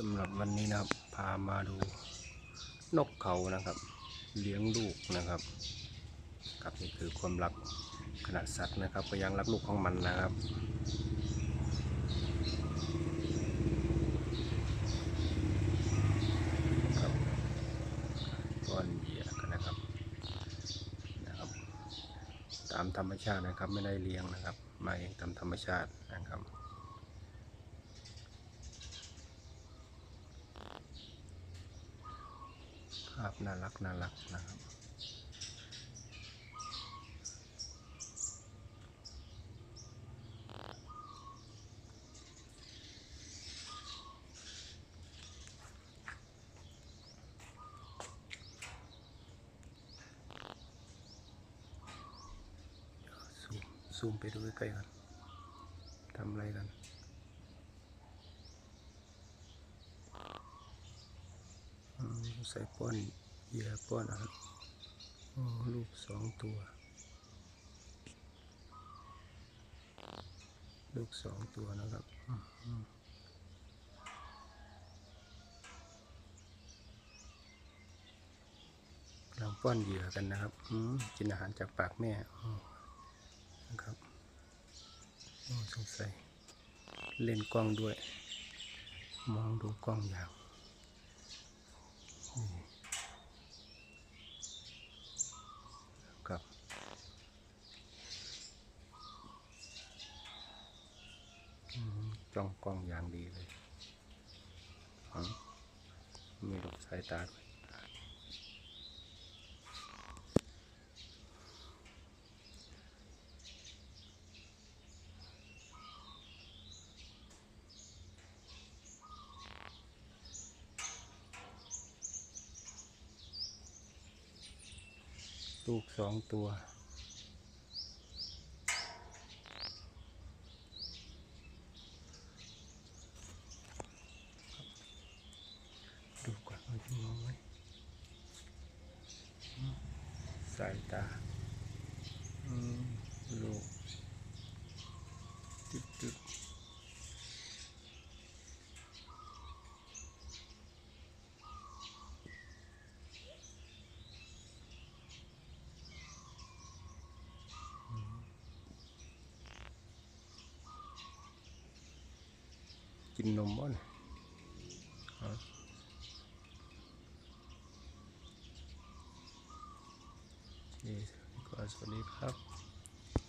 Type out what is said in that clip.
สำหรับวันนี้นะครับ พามาดูนกเขานะครับ เลี้ยงลูกนะครับครับนี่คือความรักขนาดสัตว์นะครับ ก็ยังรักลูกของมันนะครับครับก้อนเหยียกันนะครับนะครับ ตามธรรมชาตินะครับไม่ได้เลี้ยงนะครับ มาเองตามธรรมชาตินะครับาพน่ารักน่ารักนะครับซูมไปดูใกล้ๆกันทำอะไรกันอืม ใส่ป้อนเหยื่อป้อนอาหารลูกสองตัว ลูกสองตัวนะครับอืมอืมกำลังป้อนเหยื่อกันนะครับอืมกินอาหารจากปากแม่นะครับสงสัยเล่นกล้องด้วย มองดูกล้องอย่างนี่ครับอืม จ้องกล้องอย่างดีเลยมีหลบสายตาด้วยลูกสองตัว ดูก่อนว่าจะมองไหมอืม สายตาอืมลูกตึกตึกกินนมบ่เนี่ยอ๋อโอ เคก็สวัสดีครับ